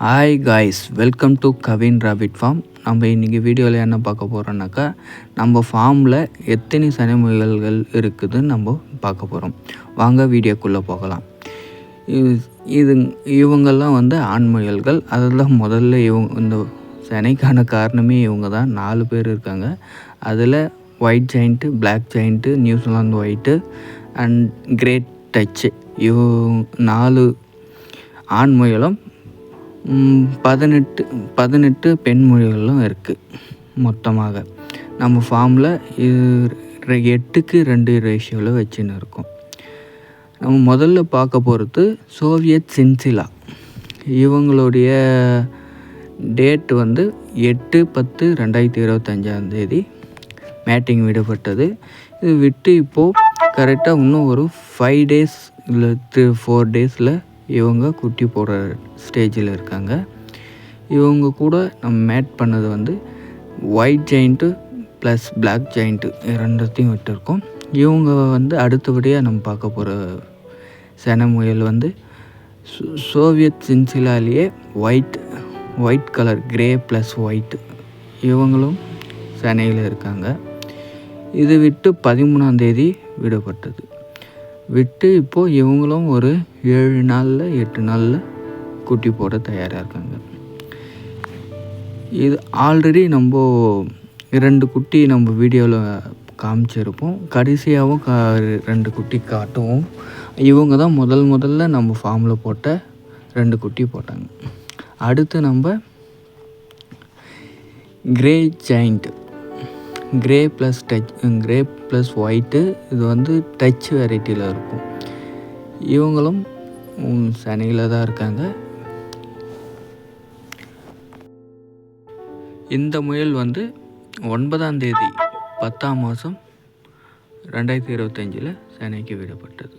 Hi guys welcome to Kavin rabbit farm நம்ம இன்றைக்கி வீடியோவில் என்ன பார்க்க போகிறோன்னாக்கா நம்ம ஃபார்மில் எத்தனை சனிமுயல்கள் இருக்குதுன்னு நம்ம பார்க்க போகிறோம் வாங்க வீடியோக்குள்ளே போகலாம். இது- இவங்கெல்லாம் வந்து ஆண் முயல்கள். அதில் முதல்ல இவங்க இந்த சனைக்கான காரணமே இவங்க தான். நாலு பேர் இருக்காங்க. அதில் white giant black giant New Zealand white and great Dutch இவ நாலு ஆண் முயலும் பதினெட்டு பதினெட்டு பெண் மொழிகளும் இருக்குது மொத்தமாக. நம்ம ஃபார்மில் இது எட்டுக்கு ரெண்டு ரேஷியோவில் வச்சுன்னு இருக்கோம். நம்ம முதல்ல பார்க்க போகிறது சோவியத் சின்சிலா. இவங்களுடைய டேட் வந்து எட்டு பத்து ரெண்டாயிரத்தி இருபத்தஞ்சாந்தேதி மேட்டிங் விடப்பட்டது. இது விட்டு இப்போது கரெக்டாக இன்னும் ஒரு ஃபைவ் டேஸ் இல்லை த்ரீ ஃபோர் டேஸில் இவங்க குட்டி போடுற ஸ்டேஜில் இருக்காங்க. இவங்க கூட நம்ம மேட் பண்ணது வந்து white giant plus black giant ரெண்டத்தையும் விட்டுருக்கோம். இவங்க வந்து அடுத்தபடியாக நம்ம பார்க்க போகிற சென முயல் வந்து சோ- Soviet சின்சிலாலேயே white white colour grey plus white இவங்களும் சென்னையில் இருக்காங்க. இது விட்டு பதிமூணாம் தேதி விடப்பட்டது. விட்டு இப்போது இவங்களும் ஒரு ஏழு நாளில் எட்டு நாளில் குட்டி போட தயாராக இருக்காங்க. இது ஆல்ரெடி நம்ம ரெண்டு குட்டி நம்ம வீடியோவில் காமிச்சிருப்போம். கடைசியாகவும் கா ரெண்டு குட்டி காட்டுவோம். இவங்க தான் முதல் முதல்ல நம்ம ஃபார்மில் போட்ட ரெண்டு குட்டி போட்டாங்க. அடுத்து நம்ம grey giant grey plus Dutch grey plus white இது வந்து டச் வெரைட்டியில் இருக்கும். இவங்களும் சனியில் தான் இருக்காங்க. இந்த முயல் வந்து ஒன்பதாம் தேதி பத்தாம் மாதம் ரெண்டாயிரத்தி இருபத்தஞ்சில் சென்னைக்கு விடப்பட்டது.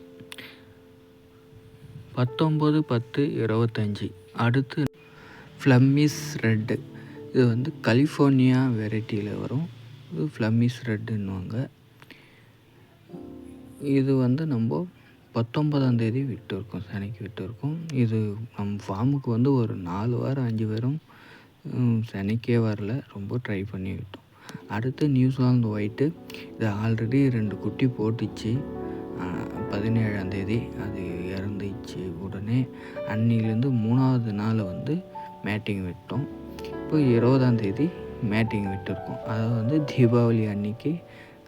பத்தொம்பது பத்து இருபத்தஞ்சி. அடுத்து ஃப்ளம்மிஸ் ரெட்டு இது வந்து கலிஃபோர்னியா வெரைட்டியில் வரும். ஃப்ளம்மிஸ் ரெட்டுன்னுவாங்க இது வந்து நம்ம பத்தொன்பதாம் தேதி விட்டுருக்கோம் சனிக்கு விட்டுருக்கோம். இது நம்ம ஃபார்முக்கு வந்து ஒரு நாலு வாரம் அஞ்சு வாரம் சனிக்கே வரல. ரொம்ப ட்ரை பண்ணி விட்டோம். அடுத்து நியூசிலாந்து ஒயிட்டு இது ஆல்ரெடி ரெண்டு குட்டி போட்டுச்சு. பதினேழாம் தேதி அது இறந்துச்சு உடனே. அன்னிலேருந்து மூணாவது நாள் வந்து மேட்டிங் விட்டோம். இப்போ இருபதாம் தேதி மேட்டிங் விட்டுருக்கோம். அதாவது வந்து தீபாவளி அன்னைக்கு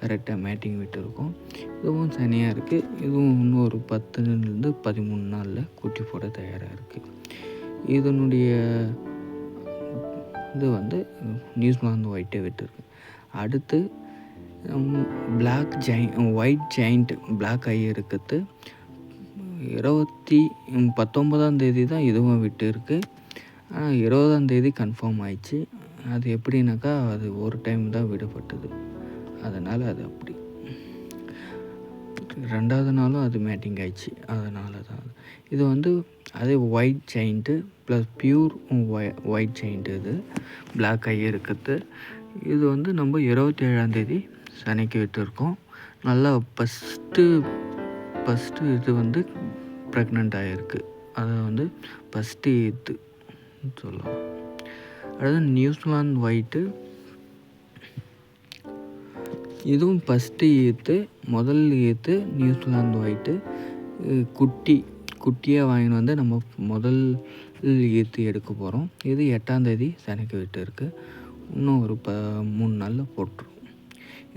கரெக்டாக மேட்டிங் விட்டுருக்கோம். இதுவும் சனியாக இருக்குது இதுவும் இன்னும் ஒரு பத்துலேருந்து பதிமூணு நாளில் குட்டி போட தயாராக இருக்குது இதனுடைய இது வந்து நியூசிலாந்து ஒயிட்டே விட்டுருக்கு. அடுத்து black giant white giant black ஐ இருக்குது. இருபத்தி ம், பத்தொன்பதாம் தேதி தான் இதுவும் விட்டு இருக்குது ஆனால் இருபதாம் தேதி கன்ஃபார்ம் ஆயிடுச்சு. அது எப்படின்னாக்கா அது ஒரு டைம் தான் விடுபட்டது. அதனால் அது அப்படி. ரெண்டாவது நாளும் அது மேட்டிங் ஆயிடுச்சு. அதனால தான். இது வந்து அதே white giant plus pure white giant இது. பிளாக் ஐ இருக்குது இது வந்து நம்ம இருபத்தி ஏழாந்தேதி சனிக்கு விட்டுருக்கோம். நல்லா ஃபஸ்ட்டு ஃபஸ்ட்டு இது வந்து ப்ரெக்னென்ட் ஆகிருக்கு அதை வந்து ஃபஸ்ட்டு இது. சொல்லலாம். அடுத்து நியூசிலாந்து ஒயிட்டு இதுவும் ஃபஸ்ட்டு ஈத்து முதல் ஈத்து நியூசிலாந்து ஒயிட்டு குட்டி குட்டியாக வாங்கின்னு வந்து நம்ம முதல் ஈத்து எடுக்க போகிறோம் இது எட்டாந்தேதி சனிக்கு விட்டு இருக்குது இன்னும் ஒரு ப மூணு நாளில் போட்டுரும்.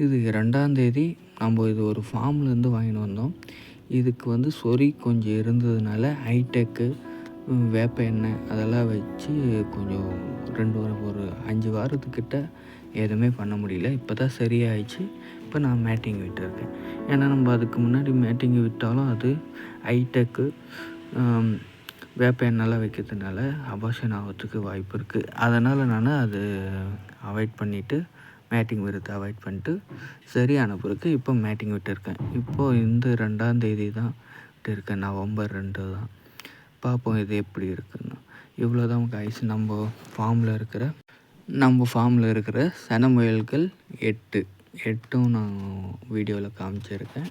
இது ரெண்டாந்தேதி நம்ம இது ஒரு ஃபார்ம்லேருந்து வாங்கின்னு வந்தோம். இதுக்கு வந்து சொறி கொஞ்சம் இருந்ததுனால ஹைடெக்கு வேப்ப எண்ணெய் அதெல்லாம் வச்சு கொஞ்சம் ரெண்டு வாரம் ஒரு அஞ்சு வாரத்துக்கிட்ட எதுவுமே பண்ண முடியல. இப்போ தான் சரியாயிடுச்சு. இப்போ நான் மேட்டிங் விட்டுருக்கேன். ஏன்னா நம்ம அதுக்கு முன்னாடி மேட்டிங் விட்டாலும் அது ஹைடெக்கு வேப்ப எண்ணெய்லாம் வைக்கிறதுனால அபாஷன் ஆகிறதுக்கு வாய்ப்பு இருக்குது அதனால் நான் அது அவாய்ட் பண்ணிவிட்டு மேட்டிங் விடுறது அவாய்ட் பண்ணிட்டு சரியான பிறகு இப்போ மேட்டிங் விட்டுருக்கேன். இப்போது இந்த ரெண்டாம் தேதி தான் விட்டுருக்கேன். நவம்பர் ரெண்டு தான். பார்ப்போம் இது எப்படி இருக்குன்னு. இவ்வளோ தான் காய்ஸ் நம்ம ஃபார்மில் இருக்கிற நம்ம ஃபார்மில் இருக்கிற சன முயல்கள் எட்டு. எட்டும் நான் வீடியோவில் காமிச்சிருக்கேன்.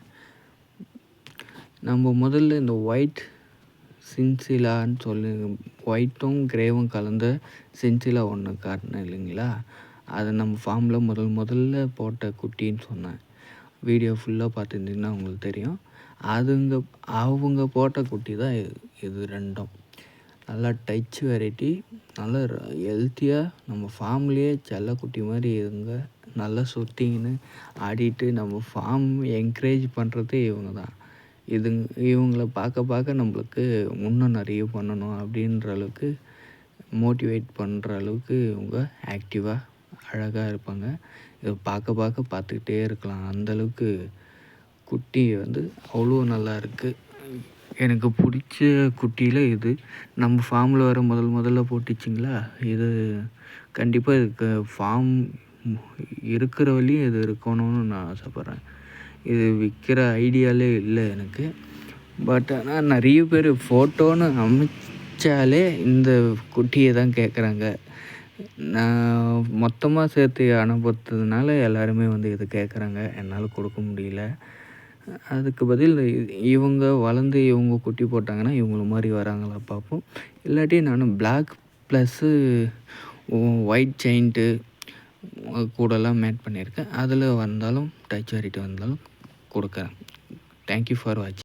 நம்ம முதல்ல இந்த ஒயிட் சின்சிலான்னு சொல்லி ஒயிட்டும் கிரேவும் கலந்த சின்சிலா ஒன்று காட்டினேன் இல்லைங்களா? அதை நம்ம ஃபார்மில் முதல் முதல்ல போட்ட குட்டின்னு சொன்னேன். வீடியோ ஃபுல்லாக பார்த்துருந்தீங்கன்னா உங்களுக்கு தெரியும். அதுங்க அவங்க போட்ட குட்டி தான் இது இது ரெண்டும். நல்லா டச் வெரைட்டி நல்லா ஹெல்த்தியாக நம்ம ஃபார்ம்லேயே செல்லக்குட்டி மாதிரி இதுங்க நல்லா சுற்றிக்கின்னு ஆடிட்டு நம்ம ஃபார்ம் என்கரேஜ் பண்ணுறதே இவங்க தான். இதுங்க இவங்கள பார்க்க பார்க்க நம்மளுக்கு இன்னும் நிறைய பண்ணணும் அப்படின்ற அளவுக்கு மோட்டிவேட் பண்ணுற அளவுக்கு இவங்க ஆக்டிவாக அழகாக இருப்பாங்க. இதை பார்க்க பார்க்க பார்த்துக்கிட்டே இருக்கலாம். அந்தளவுக்கு குட்டி வந்து அவ்வளோ நல்லா இருக்குது எனக்கு பிடிச்ச குட்டியில் இது. நம்ம ஃபார்மில் வர முதல் முதல்ல போட்டுச்சிங்களா? இது கண்டிப்பாக இதுக்கு ஃபார்ம் இருக்கிற வழியும் இது இருக்கணும்னு நான் ஆசைப்பட்றேன். இது விற்கிற ஐடியாலே இல்லை எனக்கு. பட் ஆனால் நிறைய பேர் ஃபோட்டோன்னு அமைச்சாலே இந்த குட்டியை தான் கேட்குறாங்க நான் மொத்தமாக சேர்த்து அனுப்புறதுனால எல்லாருமே வந்து இது கேட்குறாங்க என்னால் கொடுக்க முடியல. அதுக்கு பதில் இவங்க வளர்ந்து இவங்க குட்டி போட்டாங்கன்னா இவங்கள மாதிரி வராங்களா பார்ப்போம். இல்லாட்டி நான் பிளாக் ப்ளஸ்ஸு ஒயிட் செயின்ட்டு கூடலாம் மேட் பண்ணியிருக்கேன். அதில் வந்தாலும் டச் வெரைட்டி வந்தாலும் கொடுக்குறேன். தேங்க்யூ ஃபார் வாட்சிங்